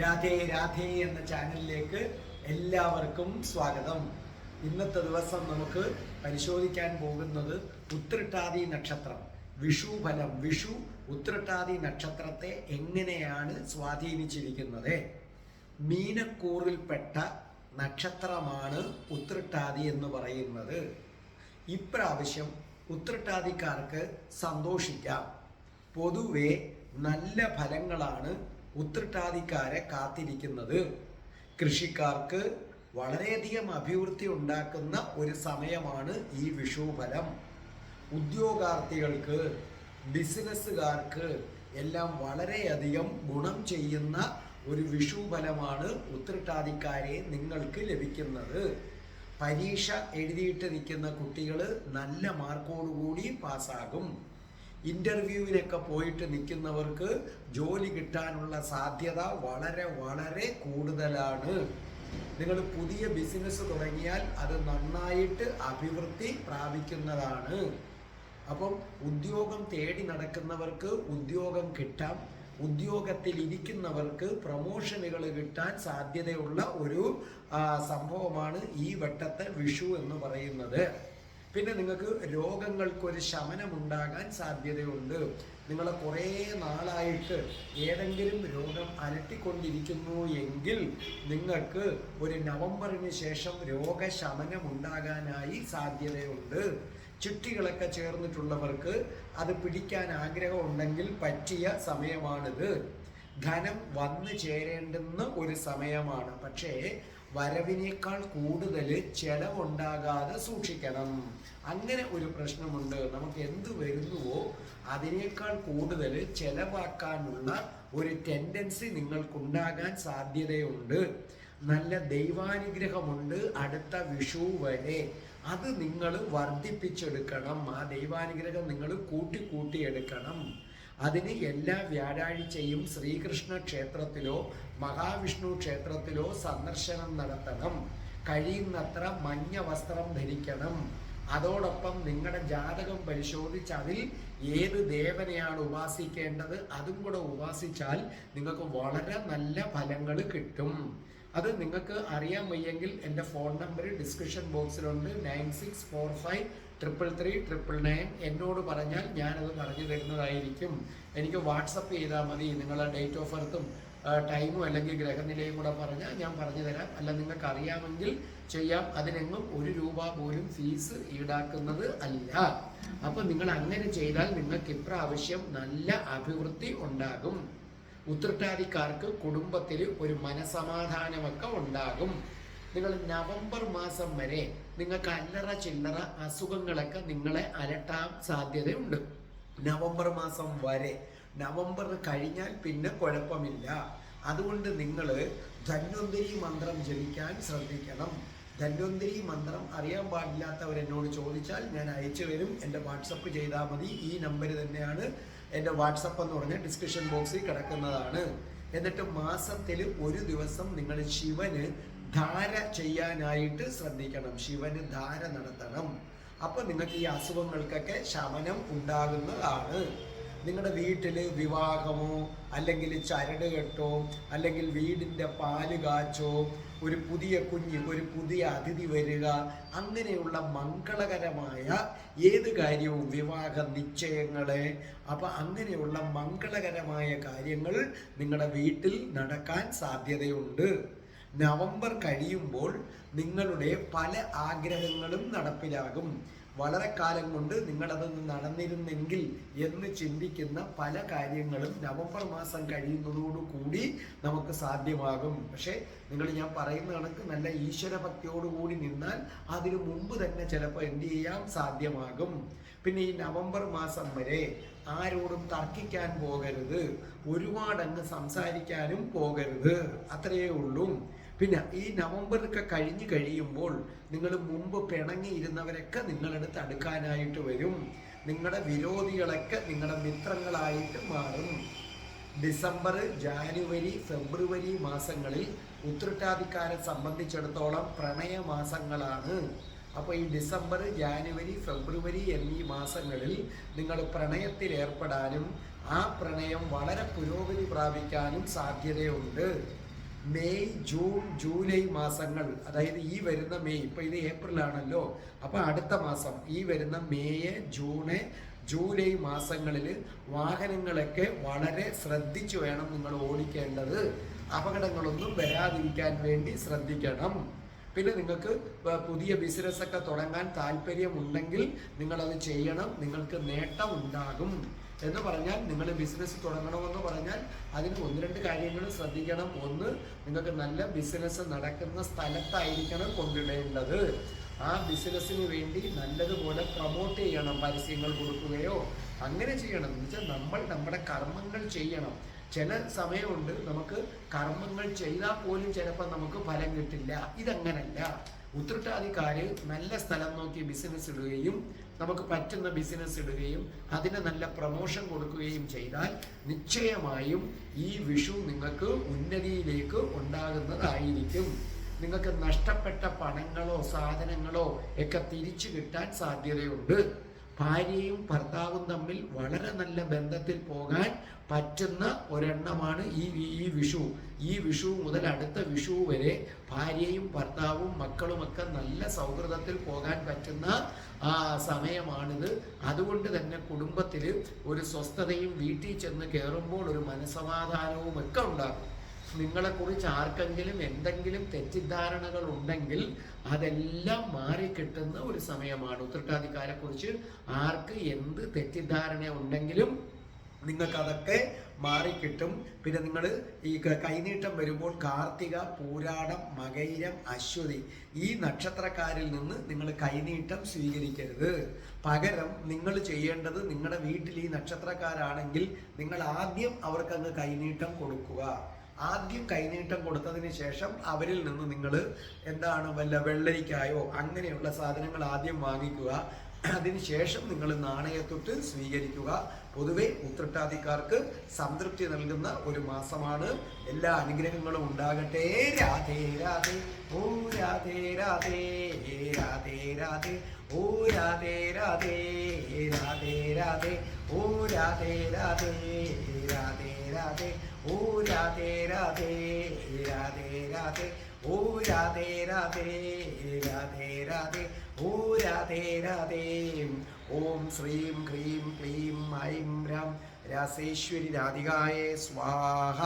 രാധേ രാധേ എന്ന ചാനലിലേക്ക് എല്ലാവർക്കും സ്വാഗതം. ഇന്നത്തെ ദിവസം നമുക്ക് പരിശോധിക്കാൻ പോകുന്നത് ഉത്രട്ടാതി നക്ഷത്രം. വിഷു ഫലം വിഷു ഉത്രട്ടാതി നക്ഷത്രത്തെ എങ്ങനെയാണ് സ്വാധീനിച്ചിരിക്കുന്നത്? മീനക്കൂറിൽപ്പെട്ട നക്ഷത്രമാണ് ഉത്രട്ടാതി എന്ന് പറയുന്നത്. ഇപ്രാവശ്യം ഉത്രട്ടാതിക്കാർക്ക് സന്തോഷിക്കാം. പൊതുവെ നല്ല ഫലങ്ങളാണ് ഉത്രട്ടാതിക്കാരെ കാത്തിരിക്കുന്നത്. കൃഷിക്കാർക്ക് വളരെയധികം അഭിവൃദ്ധി ഉണ്ടാക്കുന്ന ഒരു സമയമാണ് ഈ വിഷുഫലം. ഉദ്യോഗാർത്ഥികൾക്ക് ബിസിനസ്സുകാർക്ക് എല്ലാം വളരെയധികം ഗുണം ചെയ്യുന്ന ഒരു വിഷുഫലമാണ് ഫലമാണ് നിങ്ങൾക്ക് ലഭിക്കുന്നത്. പരീക്ഷ എഴുതിയിട്ട് നിൽക്കുന്ന കുട്ടികൾ നല്ല മാർക്കോടുകൂടി പാസ്സാകും. ഇന്റർവ്യൂവിനൊക്കെ പോയിട്ട് നിൽക്കുന്നവർക്ക് ജോലി കിട്ടാനുള്ള സാധ്യത വളരെ വളരെ കൂടുതലാണ്. നിങ്ങൾ പുതിയ ബിസിനസ് തുടങ്ങിയാൽ അത് നന്നായിട്ട് അഭിവൃദ്ധി പ്രാപിക്കുന്നതാണ്. അപ്പം ഉദ്യോഗം തേടി നടക്കുന്നവർക്ക് ഉദ്യോഗം കിട്ടാം. ഉദ്യോഗത്തിൽ ഇരിക്കുന്നവർക്ക് പ്രൊമോഷനുകൾ കിട്ടാൻ സാധ്യതയുള്ള ഒരു സംഭവമാണ് ഈ വട്ടത്തെ വിഷു എന്ന് പറയുന്നത്. പിന്നെ നിങ്ങൾക്ക് രോഗങ്ങൾക്കൊരു ശമനമുണ്ടാകാൻ സാധ്യതയുണ്ട്. നിങ്ങൾ കുറേ നാളായിട്ട് ഏതെങ്കിലും രോഗം അലട്ടിക്കൊണ്ടിരിക്കുന്നു എങ്കിൽ നിങ്ങൾക്ക് ഒരു നവംബറിന് ശേഷം രോഗശമനം ഉണ്ടാകാനായി സാധ്യതയുണ്ട്. ചുറ്റികളൊക്കെ ചേർന്നിട്ടുള്ളവർക്ക് അത് പിടിക്കാൻ ആഗ്രഹമുണ്ടെങ്കിൽ പറ്റിയ സമയമാണിത്. ധനം വന്നു ചേരേണ്ടുന്ന ഒരു സമയമാണ്. പക്ഷേ വരവിനേക്കാൾ കൂടുതൽ ചെലവുണ്ടാകാതെ സൂക്ഷിക്കണം. അങ്ങനെ ഒരു പ്രശ്നമുണ്ട്. നമുക്ക് എന്ത് വരുന്നുവോ അതിനേക്കാൾ കൂടുതൽ ചെലവാക്കാനുള്ള ഒരു ടെൻഡൻസി നിങ്ങൾക്കുണ്ടാകാൻ സാധ്യതയുണ്ട്. നല്ല ദൈവാനുഗ്രഹമുണ്ട്. അടുത്ത വിഷു വരെ അത് നിങ്ങൾ വർദ്ധിപ്പിച്ചെടുക്കണം. ആ ദൈവാനുഗ്രഹം നിങ്ങൾ കൂട്ടി കൂട്ടിയെടുക്കണം അതിന് എല്ലാ വ്യാഴാഴ്ചയും ശ്രീകൃഷ്ണ ക്ഷേത്രത്തിലോ മഹാവിഷ്ണു ക്ഷേത്രത്തിലോ സന്ദർശനം നടത്തണം. കഴിയുന്നത്ര മഞ്ഞ വസ്ത്രം ധരിക്കണം. അതോടൊപ്പം നിങ്ങളുടെ ജാതകം പരിശോധിച്ച് അതിൽ ഏത് ദേവനെയാണ് ഉപാസിക്കേണ്ടത് അതും കൂടെ ഉപാസിച്ചാൽ നിങ്ങൾക്ക് വളരെ നല്ല ഫലങ്ങൾ കിട്ടും. അത് നിങ്ങൾക്ക് അറിയാൻ വയ്യെങ്കിൽ എന്റെ phone number description ബോക്സിലുണ്ട്. Nine six four five triple three triple nine എന്നോട് പറഞ്ഞാൽ ഞാനത് പറഞ്ഞു തരുന്നതായിരിക്കും. എനിക്ക് വാട്സപ്പ് ചെയ്താൽ മതി നിങ്ങളുടെ ഡേറ്റ് ഓഫ് ബർത്തും ടൈമും അല്ലെങ്കിൽ ഗ്രഹനിലയും കൂടെ പറഞ്ഞാൽ ഞാൻ പറഞ്ഞു തരാം. അല്ല നിങ്ങൾക്ക് അറിയാമെങ്കിൽ ചെയ്യാം. അതിനെങ്ങും ഒരു രൂപ പോലും ഫീസ് ഈടാക്കുന്നത് അല്ല. അപ്പം നിങ്ങൾ അങ്ങനെ ചെയ്താൽ നിങ്ങൾക്ക് ഇപ്രാവശ്യം നല്ല അഭിവൃദ്ധി ഉണ്ടാകും. ഉത്രട്ടാതിക്കാർക്ക് കുടുംബത്തിൽ ഒരു മനസമാധാനമൊക്കെ ഉണ്ടാകും. നിങ്ങൾ നവംബർ മാസം വരെ നിങ്ങൾക്ക് അല്ലറ ചില്ലറ അസുഖങ്ങളൊക്കെ നിങ്ങളെ അലട്ടാൻ സാധ്യതയുണ്ട്. നവംബർ മാസം വരെ. നവംബർ കഴിഞ്ഞാൽ പിന്നെ കുഴപ്പമില്ല. അതുകൊണ്ട് നിങ്ങൾ ധന്വന്തരി മന്ത്രം ജപിക്കാൻ ശ്രദ്ധിക്കണം. ധന്വന്തരി മന്ത്രം അറിയാൻ പാടില്ലാത്തവർ എന്നോട് ചോദിച്ചാൽ ഞാൻ അയച്ചു തരും. എന്റെ വാട്സപ്പ് ചെയ്താൽ മതി. ഈ നമ്പർ തന്നെയാണ് എന്റെ വാട്സപ്പ് എന്ന് പറഞ്ഞ ഡിസ്ക്രിപ്ഷൻ ബോക്സിൽ കിടക്കുന്നതാണ്. എന്നിട്ട് മാസത്തിൽ ഒരു ദിവസം നിങ്ങൾ ശിവന് ധാര ചെയ്യാനായിട്ട് ശ്രദ്ധിക്കണം. ശിവന് ധാര നടത്തണം. അപ്പോൾ നിങ്ങൾക്ക് ഈ അസുഖങ്ങൾക്കൊക്കെ ശമനം ഉണ്ടാകുന്നതാണ്. നിങ്ങളുടെ വീട്ടിൽ വിവാഹമോ അല്ലെങ്കിൽ ചരട് കെട്ടോ അല്ലെങ്കിൽ വീടിന്റെ പാൽ കാച്ചോ ഒരു പുതിയ കുഞ്ഞ് ഒരു പുതിയ അതിഥി വരിക അങ്ങനെയുള്ള മംഗളകരമായ ഏത് കാര്യവും വിവാഹ നിശ്ചയങ്ങളെ. അപ്പോൾ അങ്ങനെയുള്ള മംഗളകരമായ കാര്യങ്ങൾ നിങ്ങളുടെ വീട്ടിൽ നടക്കാൻ സാധ്യതയുണ്ട്. നവംബർ കഴിയുമ്പോൾ നിങ്ങളുടെ പല ആഗ്രഹങ്ങളും നടപ്പിലാകും. വളരെ കാലം കൊണ്ട് നിങ്ങളതൊന്ന് നടന്നിരുന്നെങ്കിൽ എന്ന് ചിന്തിക്കുന്ന പല കാര്യങ്ങളും നവംബർ മാസം കഴിയുന്നതോടുകൂടി നമുക്ക് സാധ്യമാകും. പക്ഷേ നിങ്ങൾ ഞാൻ പറയുന്ന കണക്ക് നല്ല ഈശ്വരഭക്തിയോടുകൂടി നിന്നാൽ അതിനു മുമ്പ് തന്നെ ചിലപ്പോൾ എന്ത് ചെയ്യാം സാധ്യമാകും. പിന്നെ ഈ നവംബർ മാസം വരെ ആരോടും തർക്കിക്കാൻ പോകരുത്. ഒരുപാടങ്ങ് സംസാരിക്കാനും പോകരുത്. അത്രയേ ഉള്ളൂ. പിന്നെ ഈ നവംബറൊക്കെ കഴിഞ്ഞ് കഴിയുമ്പോൾ നിങ്ങൾ മുമ്പ് പിണങ്ങിയിരുന്നവരൊക്കെ നിങ്ങളെടുത്ത് അടുക്കാനായിട്ട് വരും. നിങ്ങളുടെ വിരോധികളൊക്കെ നിങ്ങളുടെ മിത്രങ്ങളായിട്ട് മാറും. ഡിസംബർ ജാനുവരി ഫെബ്രുവരി മാസങ്ങളിൽ ഉത്രട്ടാതിക്കാരെ സംബന്ധിച്ചിടത്തോളം പ്രണയ മാസങ്ങളാണ്. അപ്പോൾ ഈ ഡിസംബർ ജാനുവരി ഫെബ്രുവരി എന്നീ മാസങ്ങളിൽ നിങ്ങൾ പ്രണയത്തിൽ ഏർപ്പെടാനും ആ പ്രണയം വളരെ പുരോഗതി പ്രാപിക്കാനും സാധ്യതയുണ്ട്. മെയ് ജൂൺ ജൂലൈ മാസങ്ങൾ അതായത് ഈ വരുന്ന മെയ് ഇപ്പൊ ഇത് ഏപ്രിൽ ആണല്ലോ അപ്പോൾ അടുത്ത മാസം ഈ വരുന്ന മെയ് ജൂണ് ജൂലൈ മാസങ്ങളിൽ വാഹനങ്ങളൊക്കെ വളരെ ശ്രദ്ധിച്ചു വേണം നിങ്ങൾ ഓടിക്കേണ്ടത്. അപകടങ്ങളൊന്നും വരാതിരിക്കാൻ വേണ്ടി ശ്രദ്ധിക്കണം. പിന്നെ നിങ്ങൾക്ക് പുതിയ ബിസിനസ് ഒക്കെ തുടങ്ങാൻ താല്പര്യമുണ്ടെങ്കിൽ നിങ്ങളത് ചെയ്യണം. നിങ്ങൾക്ക് നേട്ടം ഉണ്ടാകും എന്ന് പറഞ്ഞാൽ നിങ്ങൾ ബിസിനസ് തുടങ്ങണമെന്ന് പറഞ്ഞാൽ അതിന് ഒന്ന് രണ്ട് കാര്യങ്ങൾ ശ്രദ്ധിക്കണം. ഒന്ന് നിങ്ങൾക്ക് നല്ല ബിസിനസ് നടക്കുന്ന സ്ഥലത്തായിരിക്കണം കൊണ്ടിടേണ്ടത് ആ ബിസിനസ്സിന് വേണ്ടി നല്ലതുപോലെ പ്രൊമോട്ട് ചെയ്യണം പരസ്യങ്ങൾ കൊടുക്കുകയോ അങ്ങനെ ചെയ്യണം. എന്ന് വെച്ചാൽ നമ്മൾ നമ്മുടെ കർമ്മങ്ങൾ ചെയ്യണം. ചില സമയമുണ്ട് നമുക്ക് കർമ്മങ്ങൾ ചെയ്താൽ പോലും ചിലപ്പോൾ നമുക്ക് ഫലം കിട്ടില്ല. ഇതങ്ങനല്ല. ഉത്രട്ടാതിക്കാര് നല്ല സ്ഥലം നോക്കി ബിസിനസ് ഇടുകയും നമുക്ക് പറ്റുന്ന ബിസിനസ് ഇടുകയും അതിന് നല്ല പ്രമോഷൻ കൊടുക്കുകയും ചെയ്താൽ നിശ്ചയമായും ഈ വിഷു നിങ്ങൾക്ക് ഉന്നതിയിലേക്ക് ഉണ്ടാകുന്നതായിരിക്കും. നിങ്ങൾക്ക് നഷ്ടപ്പെട്ട പണങ്ങളോ സാധനങ്ങളോ ഒക്കെ തിരിച്ചു കിട്ടാൻ സാധ്യതയുണ്ട്. ഭാര്യയും ഭർത്താവും തമ്മിൽ വളരെ നല്ല ബന്ധത്തിൽ പോകാൻ പറ്റുന്ന ഒരെണ്ണമാണ് ഈ ഈ വിഷു. ഈ വിഷു മുതൽ അടുത്ത വിഷു വരെ ഭാര്യയും ഭർത്താവും മക്കളുമൊക്കെ നല്ല സൗഹൃദത്തിൽ പോകാൻ പറ്റുന്ന ആ സമയമാണിത്. അതുകൊണ്ട് തന്നെ കുടുംബത്തിൽ ഒരു സ്വസ്ഥതയും വീട്ടിൽ ചെന്ന് കയറുമ്പോൾ ഒരു മനസമാധാനവും ഒക്കെ ഉണ്ടാകും. നിങ്ങളെക്കുറിച്ച് ആർക്കെങ്കിലും എന്തെങ്കിലും തെറ്റിദ്ധാരണകൾ ഉണ്ടെങ്കിൽ അതെല്ലാം മാറിക്കിട്ടുന്ന ഒരു സമയമാണ്. ഉത്രട്ടാധിക്കാരെ കുറിച്ച് ആർക്ക് എന്ത് തെറ്റിദ്ധാരണ ഉണ്ടെങ്കിലും നിങ്ങൾക്ക് അതൊക്കെ മാറിക്കിട്ടും. പിന്നെ നിങ്ങൾ ഈ കൈനീട്ടം വരുമ്പോൾ കാർത്തിക പൂരാടം മകൈരം അശ്വതി ഈ നക്ഷത്രക്കാരിൽ നിന്ന് നിങ്ങൾ കൈനീട്ടം സ്വീകരിക്കരുത്. പകരം നിങ്ങൾ ചെയ്യേണ്ടത് നിങ്ങളുടെ വീട്ടിൽ ഈ നക്ഷത്രക്കാരാണെങ്കിൽ നിങ്ങൾ ആദ്യം അവർക്കങ്ങ് കൈനീട്ടം കൊടുക്കുക. ആദ്യം കൈനീട്ടം കൊടുത്തതിന് ശേഷം അവരിൽ നിന്ന് നിങ്ങൾ എന്താണ് വല്ല വെള്ളരിക്കായോ അങ്ങനെയുള്ള സാധനങ്ങൾ ആദ്യം വാങ്ങിക്കുക. അതിനുശേഷം നിങ്ങൾ നാണയത്തൊട്ട് സ്വീകരിക്കുക. പൊതുവെ ഉത്രട്ടാതിക്കാർക്ക് സംതൃപ്തി നൽകുന്ന ഒരു മാസമാണ്. എല്ലാ അനുഗ്രഹങ്ങളും ഉണ്ടാകട്ടെ. രാധേ രാധേ. ഓ രാധേ രാധേ. രാധേ രാധേ. ഓ രാധേ രാധേ. രാധേ രാധേ. ഓ രാധേ രാധേ. രാധേ രാധേ. ഓ രാധേ രാധേ രാധേ രാധേ. ഓ രാധേ രാധേ രാധേ രാധേ. ഓ രാധേ രാധേ. ഓം ശ്രീം ക്രീം ക്ലീം ഐം രം. രാസേശ്വരി രാധികായേ സ്വാഹ.